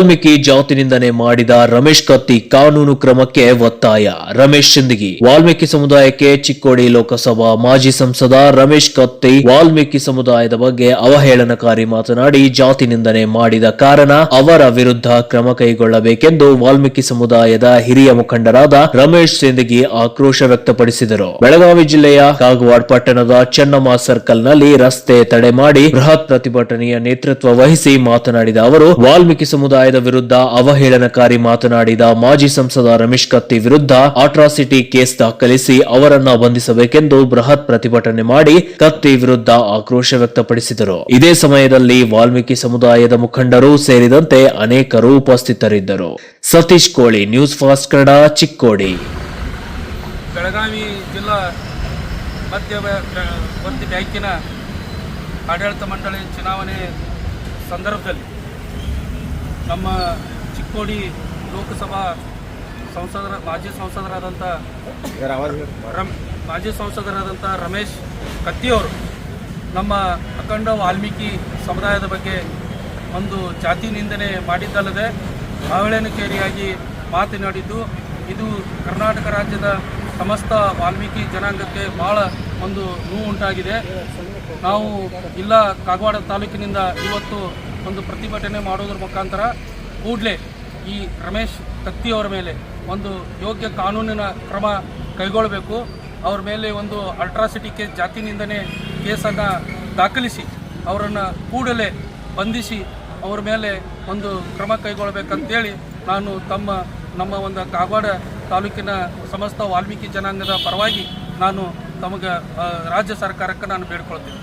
ವಾಲ್ಮೀಕಿ ಜಾತಿನಿಂದನೆ ಮಾಡಿದ ರಮೇಶ್ ಕತ್ತಿ ಕಾನೂನು ಕ್ರಮಕ್ಕೆ ಒತ್ತಾಯ. ರಮೇಶ್ ಸಿಂದಗಿ, ವಾಲ್ಮೀಕಿ ಸಮುದಾಯಕ್ಕೆ ಚಿಕ್ಕೋಡಿ ಲೋಕಸಭಾ ಮಾಜಿ ಸಂಸದ ರಮೇಶ್ ಕತ್ತಿ ವಾಲ್ಮೀಕಿ ಸಮುದಾಯದ ಬಗ್ಗೆ ಅವಹೇಳನಕಾರಿ ಮಾತನಾಡಿ ಜಾತಿ ನಿಂದನೆ ಮಾಡಿದ ಕಾರಣ ಅವರ ವಿರುದ್ಧ ಕ್ರಮ ಕೈಗೊಳ್ಳಬೇಕೆಂದು ವಾಲ್ಮೀಕಿ ಸಮುದಾಯದ ಹಿರಿಯ ಮುಖಂಡರಾದ ರಮೇಶ್ ಸಿಂದಗಿ ಆಕ್ರೋಶ ವ್ಯಕ್ತಪಡಿಸಿದರು. ಬೆಳಗಾವಿ ಜಿಲ್ಲೆಯ ಕಾಗವಾಡ್ ಪಟ್ಟಣದ ಚೆನ್ನಮ್ಮ ಸರ್ಕಲ್ನಲ್ಲಿ ರಸ್ತೆ ತಡೆ ಮಾಡಿ ಬೃಹತ್ ಪ್ರತಿಭಟನೆಯ ನೇತೃತ್ವ ವಹಿಸಿ ಮಾತನಾಡಿದ ಅವರು, ವಾಲ್ಮೀಕಿ ಸಮುದಾಯದ ವಿರುದ್ಧ ಅವಹೇಳನಕಾರಿ ಮಾತನಾಡಿದ ಮಾಜಿ ಸಂಸದ ರಮೇಶ್ ಕತ್ತಿ ವಿರುದ್ಧ ಅಟ್ರಾಸಿಟಿ ಕೇಸ್ ದಾಖಲಿಸಿ ಅವರನ್ನ ಬಂಧಿಸಬೇಕೆಂದು ಬೃಹತ್ ಪ್ರತಿಭಟನೆ ಮಾಡಿ ಕತ್ತಿ ವಿರುದ್ಧ ಆಕ್ರೋಶ ವ್ಯಕ್ತಪಡಿಸಿದರು. ಇದೇ ಸಮಯದಲ್ಲಿ ವಾಲ್ಮೀಕಿ ಸಮುದಾಯದ ಮುಖಂಡರು ಸೇರಿದಂತೆ ಅನೇಕರು ಉಪಸ್ಥಿತರಿದ್ದರು. Satish Koli, news fast Kannada, Chikkodi. Belagavi ಜಿಲ್ಲಾ ಮಧ್ಯ ಬ್ಯಾಂಕಿನ ಆಡಳಿತ ಮಂಡಳಿ ಚುನಾವಣೆ ಸಂದರ್ಭದಲ್ಲಿ ನಮ್ಮ ಚಿಕ್ಕೋಡಿ ಲೋಕಸಭಾ ಸಂಸದರ ಮಾಜಿ ಸಂಸದರಾದಂಥ ರಮ್ ಮಾಜಿ ಸಂಸದರಾದಂಥ ರಮೇಶ್ ಕತ್ತಿಯವರು ನಮ್ಮ ಅಖಂಡ ವಾಲ್ಮೀಕಿ ಸಮುದಾಯದ ಬಗ್ಗೆ ಒಂದು ಜಾತಿ ನಿಂದನೆ ಮಾಡಿದ್ದಲ್ಲದೆ ಅವಳೇನಕೇರಿಯಾಗಿ ಮಾತನಾಡಿದ್ದು ಇದು ಕರ್ನಾಟಕ ರಾಜ್ಯದ ಸಮಸ್ತ ವಾಲ್ಮೀಕಿ ಜನಾಂಗಕ್ಕೆ ಭಾಳ ಒಂದು ನೋವು ಉಂಟಾಗಿದೆ ನಾವು ಇಲ್ಲ ಕಾಗವಾಡ ತಾಲೂಕಿನಿಂದ ಇವತ್ತು ಒಂದು ಪ್ರತಿಭಟನೆ ಮಾಡೋದ್ರ ಮುಖಾಂತರ ಕೂಡಲೇ ಈ ರಮೇಶ್ ಕತ್ತಿಯವರ ಮೇಲೆ ಒಂದು ಯೋಗ್ಯ ಕಾನೂನಿನ ಕ್ರಮ ಕೈಗೊಳ್ಳಬೇಕು. ಅವ್ರ ಮೇಲೆ ಒಂದು ಅಲ್ಟ್ರಾಸಿಟಿ ಕೇಸ್ ಜಾತಿ ನಿಂದನೆ ಕೇಸನ್ನು ದಾಖಲಿಸಿ ಅವರನ್ನು ಕೂಡಲೇ ಬಂಧಿಸಿ ಅವ್ರ ಮೇಲೆ ಒಂದು ಕ್ರಮ ಕೈಗೊಳ್ಳಬೇಕಂತೇಳಿ ನಾನು ತಮ್ಮ, ನಮ್ಮ ಒಂದು ಕಾಗವಾಡ ತಾಲೂಕಿನ ಸಮಸ್ತ ವಾಲ್ಮೀಕಿ ಜನಾಂಗದ ಪರವಾಗಿ ನಾನು ತಮಗೆ ರಾಜ್ಯ ಸರ್ಕಾರಕ್ಕೆ ನಾನು ಬೇಡ್ಕೊಳ್ತೀನಿ.